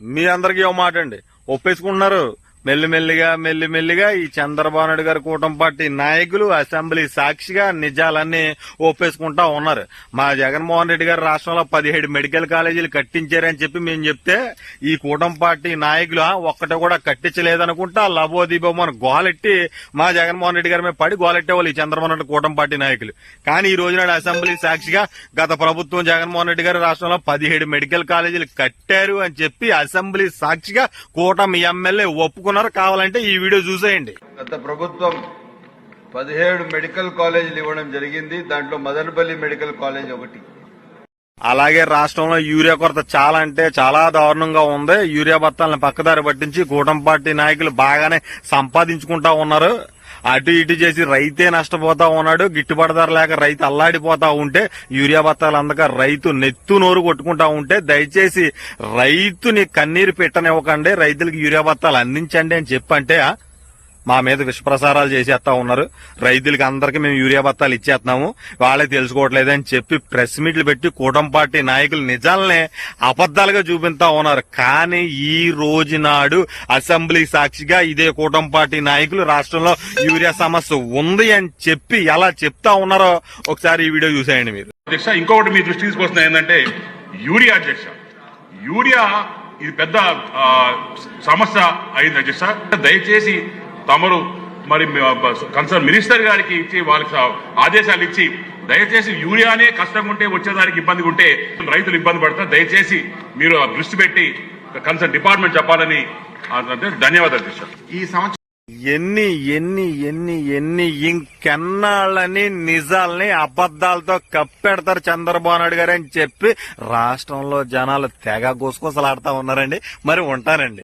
మీ అందరికీ ఓ మాట అండి ఒప్పేసుకుంటున్నారు. మెల్లిమెల్లిగా మెల్లిమెల్లిగా ఈ చంద్రబాబు నాయుడు గారి కూటమి పార్టీ నాయకులు అసెంబ్లీ సాక్షిగా నిజాలన్నీ ఒప్పేసుకుంటా ఉన్నారు. మా జగన్మోహన్ రెడ్డి గారు రాష్ట్రంలో పదిహేడు మెడికల్ కాలేజీలు కట్టించారని చెప్పి మేము చెప్తే ఈ కూటమి పార్టీ నాయకులు ఒక్కటి కూడా కట్టించలేదనుకుంటా లబోదీపం అని గోలెట్టి మా జగన్మోహన్ రెడ్డి గారి మీద పడి గోలెట్టేవాళ్ళు ఈ చంద్రబాబు నాయుడు కూటమి పార్టీ నాయకులు. కానీ ఈ రోజు నాడు అసెంబ్లీ సాక్షిగా గత ప్రభుత్వం జగన్మోహన్ రెడ్డి గారు రాష్ట్రంలో పదిహేడు మెడికల్ కాలేజీలు కట్టారు అని చెప్పి అసెంబ్లీ సాక్షిగా కూటమి ఎమ్మెల్యే ఒప్పుకున్నారు కావాలంటే ఈ వీడియో చూసేయండి. గత ప్రభుత్వం పదిహేడు మెడికల్ కాలేజీలు ఇవ్వడం జరిగింది. దాంట్లో మదనపల్లి మెడికల్ కాలేజ్ ఒకటి. అలాగే రాష్ట్రంలో యూరియా కొరత చాలా అంటే చాలా దారుణంగా ఉంది. యూరియా బత్తాలను పక్కదారి పట్టించి కూటమి పార్టీ నాయకులు బాగానే సంపాదించుకుంటా ఉన్నారు. అటు ఇటు చేసి రైతే నష్టపోతా ఉన్నాడు గిట్టుబాటు ధర లేక రైతు అల్లాడిపోతా ఉంటే యూరియా బత్తాలు అందక రైతు నెత్తు నోరు కొట్టుకుంటా ఉంటే దయచేసి రైతుని కన్నీరు పెట్టనివ్వకండి రైతులకు యూరియా బత్తాలు అందించండి అని చెప్పంటే మా మీద విషప్రసారాలు చేసేస్తా ఉన్నారు. రైతులకి అందరికీ మేము యూరియా బత్తాలు ఇచ్చేస్తున్నాము. వాళ్ళే తెలుసుకోవట్లేదని చెప్పి ప్రెస్ మీట్లు పెట్టి కూటమి పార్టీ నాయకులు నిజాలనే అబద్దాలుగా చూపిస్తా ఉన్నారు. కానీ ఈ రోజు నాడు అసెంబ్లీ సాక్షిగా ఇదే కూటమి పార్టీ నాయకులు రాష్ట్రంలో యూరియా సమస్య ఉంది అని చెప్పి ఎలా చెప్తా ఉన్నారో ఒకసారి ఈ వీడియో చూసేయండి మీరు. అధ్యక్ష ఇంకొకటి మీ దృష్టి తీసుకొస్తుంది ఏంటంటే యూరియా అధ్యక్ష. యూరియా ఇది పెద్ద సమస్య అయింది అధ్యక్ష. దయచేసి తమరు మరి కన్సర్న్ మినిస్టర్ గారికి ఇచ్చి వాళ్ళకి ఆదేశాలు ఇచ్చి దయచేసి యూరియానే కష్టంగా ఉంటే వచ్చేదానికి ఇబ్బందిగా ఉంటే రైతులు ఇబ్బంది పడతారు దయచేసి మీరు దృష్టి పెట్టి కన్సర్న్ డిపార్ట్మెంట్ చెప్పాలని ధన్యవాదాలు ఈ సంవత్సరం ఎన్ని ఎన్ని ఎన్ని ఎన్ని ఇంకెన్నాళ్ళని నిజాల్ని అబద్దాలతో కప్పెడతారు చంద్రబాబు నాయుడు గారు అని చెప్పి రాష్ట్రంలో జనాలు తెగ గుసగుసలాడుతా ఉన్నారండి. మరి ఉంటానండి